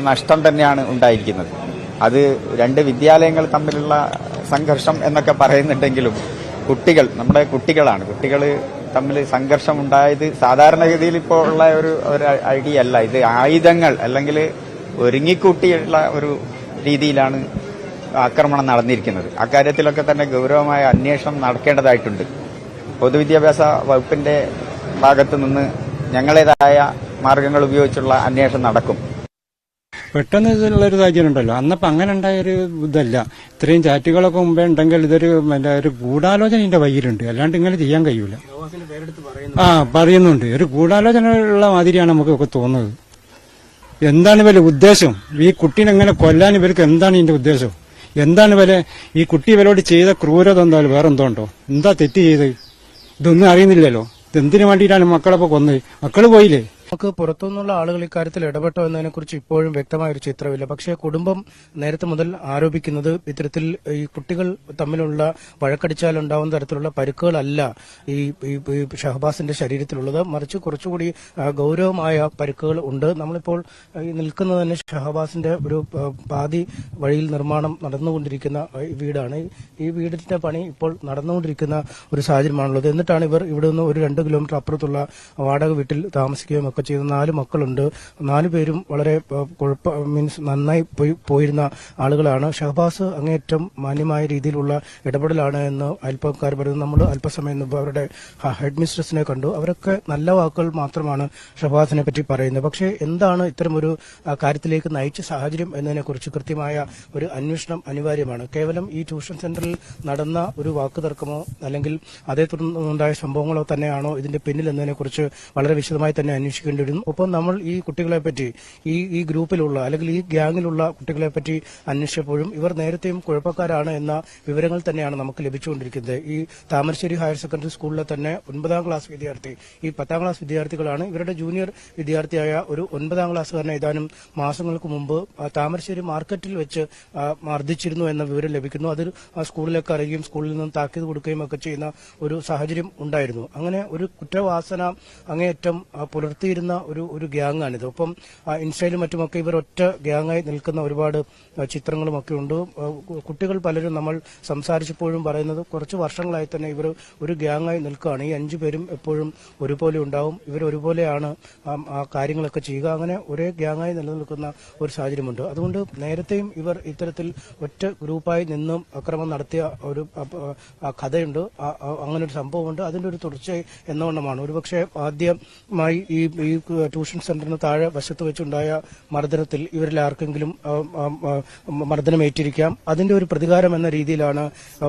നഷ്ടം തന്നെയാണ് ഉണ്ടായിരിക്കുന്നത്. അത് രണ്ട് വിദ്യാലയങ്ങൾ തമ്മിലുള്ള സംഘർഷം എന്നൊക്കെ പറയുന്നുണ്ടെങ്കിലും കുട്ടികൾ നമ്മുടെ കുട്ടികളാണ്. കുട്ടികൾ തമ്മിൽ സംഘർഷം ഉണ്ടായത് സാധാരണഗതിയിൽ ഇപ്പോൾ ഉള്ള ഒരു ഒരു ഐഡിയ അല്ല. ഇത് ആയുധങ്ങൾ അല്ലെങ്കിൽ ഒരുങ്ങിക്കൂട്ടിയുള്ള ഒരു രീതിയിലാണ് ആക്രമണം നടന്നിരിക്കുന്നത്. അക്കാര്യത്തിലൊക്കെ തന്നെ ഗൗരവമായ അന്വേഷണം നടക്കേണ്ടതായിട്ടുണ്ട്. പൊതുവിദ്യാഭ്യാസ വകുപ്പിന്റെ ഭാഗത്തു നിന്ന് ഞങ്ങളേതായ മാർഗങ്ങൾ ഉപയോഗിച്ചുള്ള അന്വേഷണം നടക്കും. പെട്ടെന്ന് ഇതിലുള്ളൊരു സാഹചര്യം ഉണ്ടല്ലോ അന്നപ്പം അങ്ങനെ ഉണ്ടായ ഒരു ഇതല്ല. ഇത്രയും ചാറ്റുകളൊക്കെ മുമ്പേ ഉണ്ടെങ്കിൽ ഇതൊരു ഒരു ഗൂഢാലോചന ഇതിന്റെ വയ്യിലുണ്ട് അല്ലാണ്ട് ഇങ്ങനെ ചെയ്യാൻ കഴിയൂല. ആ പറയുന്നുണ്ട്. ഒരു ഗൂഢാലോചന ഉള്ള മാതിരിയാണ് നമുക്കൊക്കെ തോന്നുന്നത്. എന്താണ് ഇവരുടെ ഉദ്ദേശം? ഈ കുട്ടീനെ എങ്ങനെ കൊല്ലാൻ ഇവർക്ക് എന്താണ് ഇതിന്റെ ഉദ്ദേശം? എന്താണ് ഇവരെ ഈ കുട്ടി ഇവരോട് ചെയ്ത ക്രൂരത എന്താ വേറെ എന്തോ ഉണ്ടോ എന്താ തെറ്റ് ചെയ്ത് ഇതൊന്നും അറിയുന്നില്ലല്ലോ. ഇതെന്തിനു വേണ്ടിയിട്ടാണ് മക്കളെ കൊന്നത്? മക്കൾ പോയില്ലേ? നമുക്ക് പുറത്തുനിന്നുള്ള ആളുകൾ ഇക്കാര്യത്തിൽ ഇടപെട്ടോ എന്നതിനെക്കുറിച്ച് ഇപ്പോഴും വ്യക്തമായ ഒരു ചിത്രമില്ല. പക്ഷേ കുടുംബം നേരത്തെ മുതൽ ആരോപിക്കുന്നത് ഇത്തരത്തിൽ ഈ കുട്ടികൾ തമ്മിലുള്ള വഴക്കടിച്ചാൽ ഉണ്ടാവുന്ന തരത്തിലുള്ള പരുക്കുകളല്ല ഈ ഷഹബാസിന്റെ ശരീരത്തിലുള്ളത്. മറിച്ച് കുറച്ചുകൂടി ഗൌരവമായ പരുക്കുകൾ ഉണ്ട്. നമ്മളിപ്പോൾ നിൽക്കുന്നത് തന്നെ ഷഹബാസിന്റെ ഒരു പാതി വഴിയിൽ നിർമ്മാണം നടന്നുകൊണ്ടിരിക്കുന്ന വീടാണ്. ഈ വീടിന്റെ പണി ഇപ്പോൾ നടന്നുകൊണ്ടിരിക്കുന്ന ഒരു സാഹചര്യമാണുള്ളത്. എന്നിട്ടാണ് ഇവർ ഇവിടെ നിന്ന് ഒരു രണ്ട് കിലോമീറ്റർ അപ്പുറത്തുള്ള വാടക വീട്ടിൽ താമസിക്കുകയും ഒക്കെ ചെയ്ത നാല് മക്കളുണ്ട്. നാലു പേരും വളരെ കുഴപ്പ മീൻസ് നന്നായി പോയി പോയിരുന്ന ആളുകളാണ്. ഷഹബാസ് അങ്ങേയറ്റം മാന്യമായ രീതിയിലുള്ള ഇടപെടലാണ് എന്ന് അല്പക്കാർ പറയുന്നത്. നമ്മൾ അല്പസമയം മുമ്പ് അവരുടെ ഹെഡ് മിസ്ട്രസിനെ കണ്ടു. അവരൊക്കെ നല്ല വാക്കുകൾ മാത്രമാണ് ഷഹബാസിനെ പറ്റി പറയുന്നത്. പക്ഷേ എന്താണ് ഇത്തരമൊരു കാര്യത്തിലേക്ക് നയിച്ച സാഹചര്യം എന്നതിനെക്കുറിച്ച് കൃത്യമായ ഒരു അന്വേഷണം അനിവാര്യമാണ്. കേവലം ഈ ട്യൂഷൻ സെന്ററിൽ നടന്ന ഒരു വാക്ക് തർക്കമോ അല്ലെങ്കിൽ അതേ തുടർന്നുണ്ടായ സംഭവങ്ങളോ തന്നെയാണോ ഇതിന്റെ പിന്നിൽ എന്നതിനെക്കുറിച്ച് വളരെ വിശദമായി തന്നെ അന്വേഷിക്കേണ്ടി വരുന്നു ഒപ്പം നമ്മൾ ഈ കുട്ടികളെ പറ്റി ഈ ഈ ഗ്രൂപ്പിലുള്ള അല്ലെങ്കിൽ ഈ ഗ്യാങ്ങിലുള്ള കുട്ടികളെ പറ്റി അന്വേഷിച്ചപ്പോഴും ഇവർ നേരത്തെയും കുഴപ്പക്കാരാണ് എന്ന വിവരങ്ങൾ തന്നെയാണ് നമുക്ക് ലഭിച്ചുകൊണ്ടിരിക്കുന്നത്. ഈ താമരശ്ശേരി ഹയർ സെക്കൻഡറി സ്കൂളിലെ തന്നെ ഒൻപതാം ക്ലാസ് വിദ്യാർത്ഥി ഈ പത്താം ക്ലാസ് വിദ്യാർത്ഥികളാണ് ഇവരുടെ ജൂനിയർ വിദ്യാർത്ഥിയായ ഒരു ഒൻപതാം ക്ലാസ്സുകാരനെ ഏതാനും മാസങ്ങൾക്ക് മുമ്പ് താമരശ്ശേരി മാർക്കറ്റിൽ വെച്ച് മർദ്ദിച്ചിരുന്നു എന്ന വിവരം ലഭിക്കുന്നു. അത് സ്കൂളിലേക്ക് അറിയുകയും സ്കൂളിൽ നിന്നും താക്കീത് കൊടുക്കുകയും ഒക്കെ ചെയ്യുന്ന ഒരു സാഹചര്യം ഉണ്ടായിരുന്നു. അങ്ങനെ ഒരു കുറ്റവാസന അങ്ങേയറ്റം ആ, പുലർത്തിയിരുന്ന ഒരു ഒരു ഗ്യാങ്ങാണിത്. ഒപ്പം ഇൻസ്റ്റയിലും മറ്റുമൊക്കെ ഇവർ ഒറ്റ ഗ്യാങ്ങായി നിൽക്കുന്ന ഒരുപാട് ചിത്രങ്ങളും ഒക്കെ ഉണ്ട്. കുട്ടികൾ പലരും നമ്മൾ സംസാരിച്ചപ്പോഴും പറയുന്നത് കുറച്ച് വർഷങ്ങളായി തന്നെ ഇവർ ഒരു ഗ്യാങ്ങായി നിൽക്കുകയാണ്. ഈ അഞ്ചു പേരും എപ്പോഴും ഒരുപോലെ ഉണ്ടാവും. ഇവർ ഒരുപോലെയാണ് ആ, കാര്യങ്ങളൊക്കെ ചെയ്യുക. അങ്ങനെ ഒരേ ഗ്യാങ്ങായി നിലനിൽക്കുന്ന ഒരു സാഹചര്യമുണ്ട്. അതുകൊണ്ട് നേരത്തെയും ഇവർ ഇത്തരത്തിൽ ഒറ്റ ഗ്രൂപ്പായി നിന്നും അക്രമം നടത്തിയ ഒരു കഥയുണ്ട്. അങ്ങനെ ഒരു സംഭവമുണ്ട്. അതിന്റെ ഒരു തുടർച്ച എന്നവണ്ണമാണ് ഒരുപക്ഷെ ആദ്യമായി ഈ ഈ ട്യൂഷൻ സെന്ററിന് താഴെ വശത്ത് വെച്ചുണ്ടായ മർദ്ദനത്തിൽ ഇവരിൽ ആർക്കെങ്കിലും മർദ്ദനമേറ്റിരിക്കാം അതിന്റെ ഒരു പ്രതികാരം എന്ന രീതിയിലാണ്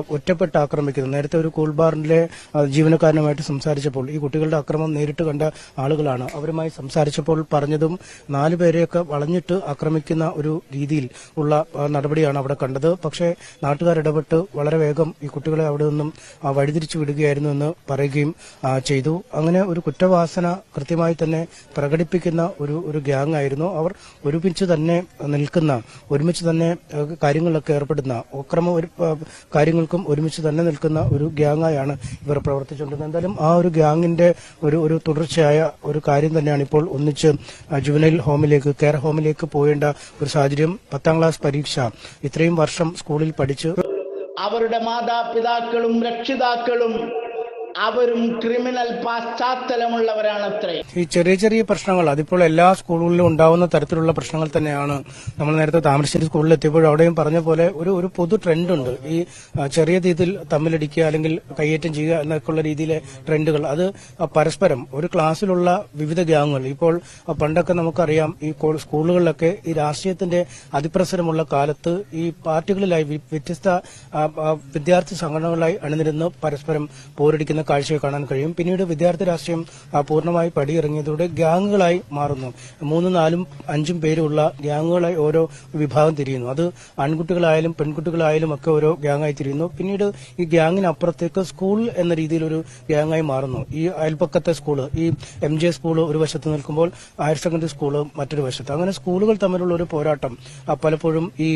ഒറ്റപ്പെട്ട് ആക്രമിക്കുന്നത്. നേരത്തെ ഒരു കൂൾബാറിലെ ജീവനക്കാരനുമായിട്ട് സംസാരിച്ചപ്പോൾ ഈ കുട്ടികളുടെ അക്രമം നേരിട്ട് കണ്ട ആളുകളാണ് അവരുമായി സംസാരിച്ചപ്പോൾ പറഞ്ഞതും നാലു പേരെയൊക്കെ വളഞ്ഞിട്ട് ആക്രമിക്കുന്ന ഒരു രീതിയിൽ ഉള്ള നടപടിയാണ് അവിടെ കണ്ടത്. പക്ഷേ നാട്ടുകാരിടപെട്ട് വളരെ വേഗം ഈ കുട്ടികളെ അവിടെ നിന്നും വഴിതിരിച്ചു വിടുകയായിരുന്നു എന്ന് പറയുകയും ചെയ്തു. അങ്ങനെ ഒരു കുറ്റവാസന കൃത്യമായി തന്നെ പ്രകടിപ്പിക്കുന്ന ഒരു ഒരു ഗ്യാങ് ആയിരുന്നു. അവർ ഒരുമിച്ച് തന്നെ നിൽക്കുന്ന ഒരുമിച്ച് തന്നെ കാര്യങ്ങളിലൊക്കെ ഏർപ്പെടുന്ന അക്രമ കാര്യങ്ങൾക്കും ഒരുമിച്ച് തന്നെ നിൽക്കുന്ന ഒരു ഗ്യാങ്ങായാണ് ഇവർ പ്രവർത്തിച്ചുകൊണ്ടിരുന്നത്. എന്തായാലും ആ ഒരു ഗ്യാങ്ങിന്റെ ഒരു ഒരു തുടർച്ചയായ ഒരു കാര്യം തന്നെയാണ് ഇപ്പോൾ ഒന്നിച്ച് ജുവനൈൽ ഹോമിലേക്ക് കെയർ ഹോമിലേക്ക് പോകേണ്ട ഒരു സാഹചര്യം പത്താം ക്ലാസ് പരീക്ഷ ഇത്രയും വർഷം സ്കൂളിൽ പഠിച്ചു. അവരുടെ മാതാപിതാക്കളും രക്ഷിതാക്കളും അവരും ക്രിമിനൽ പശ്ചാത്തലമുള്ളവരാണ് ഈ ചെറിയ ചെറിയ പ്രശ്നങ്ങൾ അതിപ്പോൾ എല്ലാ സ്കൂളുകളിലും ഉണ്ടാവുന്ന തരത്തിലുള്ള പ്രശ്നങ്ങൾ തന്നെയാണ് നമ്മൾ നേരത്തെ താമരശ്ശേരി സ്കൂളിൽ എത്തിയപ്പോഴും അവിടെയും പറഞ്ഞ പോലെ ഒരു ഒരു പൊതു ട്രെൻഡ് ഉണ്ട് ഈ ചെറിയ രീതിയിൽ തമ്മിലടിക്കുക അല്ലെങ്കിൽ കയ്യേറ്റം ചെയ്യുക എന്നൊക്കെയുള്ള രീതിയിലെ ട്രെൻഡുകൾ അത് പരസ്പരം ഒരു ക്ലാസ്സിലുള്ള വിവിധ ഗ്യാങ്ങുകൾ. ഇപ്പോൾ പണ്ടൊക്കെ നമുക്കറിയാം ഈ സ്കൂളുകളിലൊക്കെ ഈ രാഷ്ട്രീയത്തിന്റെ അതിപ്രസരമുള്ള കാലത്ത് ഈ പാർട്ടികളിലായി വ്യത്യസ്ത വിദ്യാർത്ഥി സംഘടനകളായി അണിനിരുന്ന് പരസ്പരം പോരടിക്കുന്ന കാഴ്ചയെ കാണാൻ കഴിയും. പിന്നീട് വിദ്യാർത്ഥി രാഷ്ട്രീയം പൂർണമായി പടിയിറങ്ങിയതോടെ ഗ്യാങ്ങുകളായി മാറുന്നു. മൂന്നും നാലും അഞ്ചും പേരുള്ള ഗ്യാങ്ങുകളായി ഓരോ വിഭാഗം തിരിയുന്നു. അത് ആൺകുട്ടികളായാലും പെൺകുട്ടികളായാലും ഒക്കെ ഓരോ ഗ്യാങ്ങായി തിരിയുന്നു. പിന്നീട് ഈ ഗ്യാങ്ങിനപ്പുറത്തേക്ക് സ്കൂൾ എന്ന രീതിയിലൊരു ഗ്യാങ്ങായി മാറുന്നു. ഈ അയൽപ്പക്കത്തെ സ്കൂൾ ഈ എം ജെ സ്കൂൾ ഒരു വശത്ത് നിൽക്കുമ്പോൾ ഹയർ സെക്കൻഡറി സ്കൂൾ മറ്റൊരു വശത്ത്. അങ്ങനെ സ്കൂളുകൾ തമ്മിലുള്ള ഒരു പോരാട്ടം പലപ്പോഴും ഈ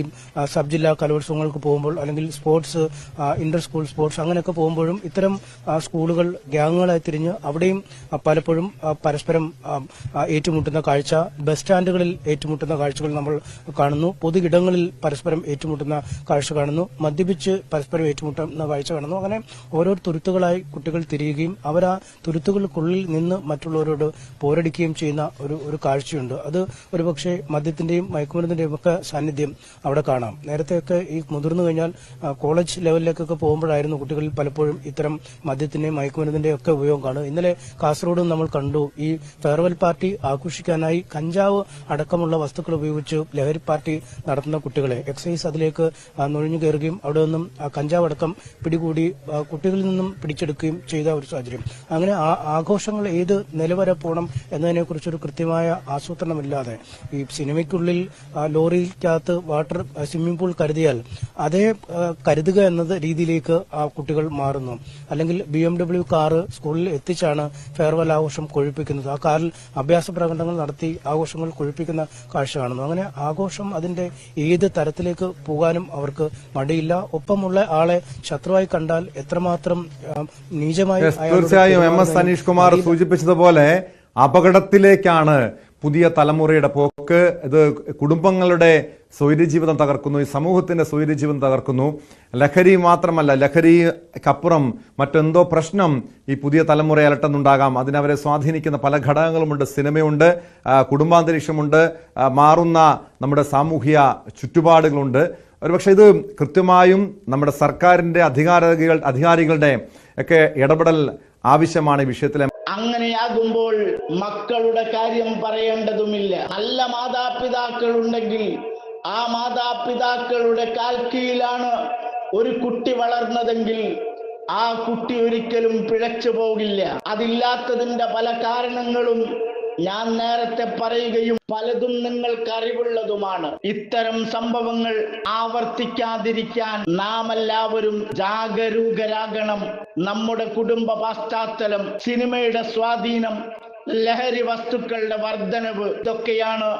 സബ് ജില്ലാ കലോത്സവങ്ങൾക്ക് പോകുമ്പോൾ അല്ലെങ്കിൽ സ്പോർട്സ് ഇന്റർ സ്കൂൾ സ്പോർട്സ് അങ്ങനെയൊക്കെ പോകുമ്പോഴും ഇത്തരം ആ, സ്കൂളുകൾ ഗ്യാങ്ങുകളായി തിരിഞ്ഞ് അവിടെയും പലപ്പോഴും പരസ്പരം ഏറ്റുമുട്ടുന്ന കാഴ്ച ബസ് സ്റ്റാൻഡുകളിൽ ഏറ്റുമുട്ടുന്ന കാഴ്ചകൾ നമ്മൾ കാണുന്നു. പൊതു ഇടങ്ങളിൽ പരസ്പരം ഏറ്റുമുട്ടുന്ന കാഴ്ച കാണുന്നു. മദ്യപിച്ച് പരസ്പരം ഏറ്റുമുട്ടുന്ന കാഴ്ച കാണുന്നു. അങ്ങനെ ഓരോ തുരുത്തുകളായി കുട്ടികൾ തിരിയുകയും അവർ ആ തുരുത്തുകൾക്കുള്ളിൽ നിന്ന് മറ്റുള്ളവരോട് പോരടിക്കുകയും ചെയ്യുന്ന ഒരു ഒരു കാഴ്ചയുണ്ട്. അത് ഒരുപക്ഷെ മദ്യത്തിന്റെയും മയക്കുമരുന്നിന്റെയും ഒക്കെ സാന്നിധ്യം അവിടെ കാണാം. നേരത്തെയൊക്കെ ഈ മുതിർന്നു കഴിഞ്ഞാൽ കോളേജ് ലെവലിലേക്കൊക്കെ പോകുമ്പോഴായിരുന്നു കുട്ടികളിൽ പലപ്പോഴും ഇത്തരം മദ്യത്തിന്റെയും മയക്കുമരുന്നിന്റെയും ഒക്കെ ഉപയോഗമാണ്. ഇന്നലെ കാസർഗോഡും നമ്മൾ കണ്ടു. ഈ ഫെയർവെൽ പാർട്ടി ആഘോഷിക്കാനായി കഞ്ചാവ് അടക്കമുള്ള വസ്തുക്കൾ ഉപയോഗിച്ച് ലഹരി പാർട്ടി നടത്തുന്ന കുട്ടികളെ എക്സൈസ് അതിലേക്ക് നുഴഞ്ഞു കയറുകയും അവിടെ നിന്നും കഞ്ചാവ് അടക്കം പിടികൂടി കുട്ടികളിൽ നിന്നും പിടിച്ചെടുക്കുകയും ചെയ്ത ഒരു സാഹചര്യം. അങ്ങനെ ആഘോഷങ്ങൾ ഏത് നിലവരെ പോകണം എന്നതിനെക്കുറിച്ചൊരു കൃത്യമായ ആസൂത്രണമില്ലാതെ ഈ സിനിമയ്ക്കുള്ളിൽ ലോറിക്കകത്ത് വാട്ടർ സ്വിമ്മിംഗ് പൂൾ കരുതിയാൽ അതേ കരുതുക എന്നത് രീതിയിലേക്ക് ആ കുട്ടികൾ മാറുന്നു. അല്ലെങ്കിൽ ബി എം ഡബ്ല്യു കാറ് സ്കൂളിൽ എത്തിച്ചാണ് ഫെയർവെൽ ആഘോഷം കൊഴിപ്പിക്കുന്നത്. ആ കാറിൽ അഭ്യാസ പ്രകടനങ്ങൾ നടത്തി ആഘോഷങ്ങൾ കൊഴിപ്പിക്കുന്ന കാഴ്ച കാണുന്നു അങ്ങനെ ആഘോഷം അതിന്റെ ഏത് തരത്തിലേക്ക് പോകാനും അവർക്ക് മടിയില്ല. ഒപ്പമുള്ള ആളെ ശത്രുവായി കണ്ടാൽ എത്രമാത്രം നീചമായി തീർച്ചയായും എം എസ് സനീഷ് കുമാർ സൂചിപ്പിച്ചതുപോലെ അപകടത്തിലേക്കാണ് പുതിയ തലമുറയുടെ പോക്ക് ഇത് കുടുംബങ്ങളുടെ സ്വൈര്യജീവിതം തകർക്കുന്നു ഈ സമൂഹത്തിന്റെ സ്വൈര്യജീവിതം തകർക്കുന്നു. ലഹരി മാത്രമല്ല ലഹരിക്കപ്പുറം മറ്റെന്തോ പ്രശ്നം ഈ പുതിയ തലമുറ അലട്ടുന്നുണ്ടാകാം. അതിനവരെ സ്വാധീനിക്കുന്ന പല ഘടകങ്ങളുമുണ്ട്. സിനിമയുണ്ട് കുടുംബാന്തരീക്ഷമുണ്ട് മാറുന്ന നമ്മുടെ സാമൂഹിക ചുറ്റുപാടുകളുണ്ട്. ഒരുപക്ഷെ ഇത് കൃത്യമായും നമ്മുടെ സർക്കാരിന്റെ അധികാരികൾ അധികാരികളുടെ ഒക്കെ ഇടപെടൽ ആവശ്യമാണ് ഈ വിഷയത്തിലെ അങ്ങനെയാകുമ്പോൾ മക്കളുടെ കാര്യം പറയേണ്ടതുമില്ല. നല്ല മാതാപിതാക്കൾ ഉണ്ടെങ്കിൽ ആ മാതാപിതാക്കളുടെ കാൽക്കീഴിലാണ് ഒരു കുട്ടി വളർന്നതെങ്കിൽ ആ കുട്ടി ഒരിക്കലും പിഴച്ചു പോകില്ല. അതില്ലാത്തതിന്റെ പല കാരണങ്ങളും ഞാൻ നേരത്തെ പറയുകയും പലതും നിങ്ങൾക്ക് അറിവുള്ളതുമാണ്. ഇത്തരം സംഭവങ്ങൾ ആവർത്തിക്കാതിരിക്കാൻ നാം എല്ലാവരും ജാഗരൂകരാകണം. നമ്മുടെ കുടുംബ പശ്ചാത്തലം സിനിമയുടെ സ്വാധീനം ലഹരി വസ്തുക്കളുടെ വർധനവ് ഇതൊക്കെയാണ്.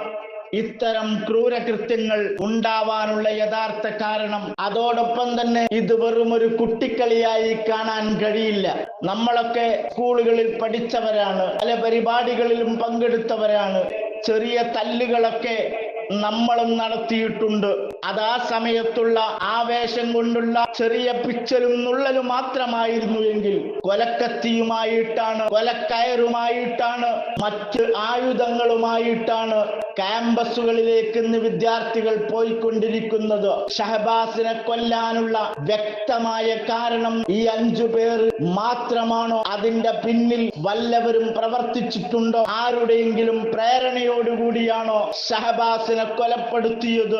ഇത്തരം ക്രൂരകൃത്യങ്ങൾ ഉണ്ടാവാനുള്ള യഥാർത്ഥ കാരണം. അതോടൊപ്പം തന്നെ ഇത് വെറും ഒരു കുട്ടിക്കളിയായി കാണാൻ കഴിയില്ല. നമ്മളൊക്കെ സ്കൂളുകളിൽ പഠിച്ചവരാണ്. പല പരിപാടികളിലും പങ്കെടുത്തവരാണ്. ചെറിയ തല്ലുകളൊക്കെ നമ്മളും നടത്തിയിട്ടുണ്ട്. അത് ആ സമയത്തുള്ള ആവേശം കൊണ്ടുള്ള ചെറിയ പിച്ചലും നുള്ളലും മാത്രമായിരുന്നു എങ്കിൽ കൊലക്കത്തിയുമായിട്ടാണ് കൊലക്കയറുമായിട്ടാണ് മറ്റ് ആയുധങ്ങളുമായിട്ടാണ് ക്യാമ്പസുകളിലേക്ക് ഇന്ന് വിദ്യാർത്ഥികൾ പോയിക്കൊണ്ടിരിക്കുന്നത്. ഷഹബാസിനെ കൊല്ലാനുള്ള വ്യക്തമായ കാരണം ഈ അഞ്ചു പേർ മാത്രമാണോ? അതിന്റെ പിന്നിൽ വല്ലവരും പ്രവർത്തിച്ചിട്ടുണ്ടോ? ആരുടെയെങ്കിലും പ്രേരണയോടുകൂടിയാണോ ഷഹബാസിനെ കൊലപ്പെടുത്തിയത്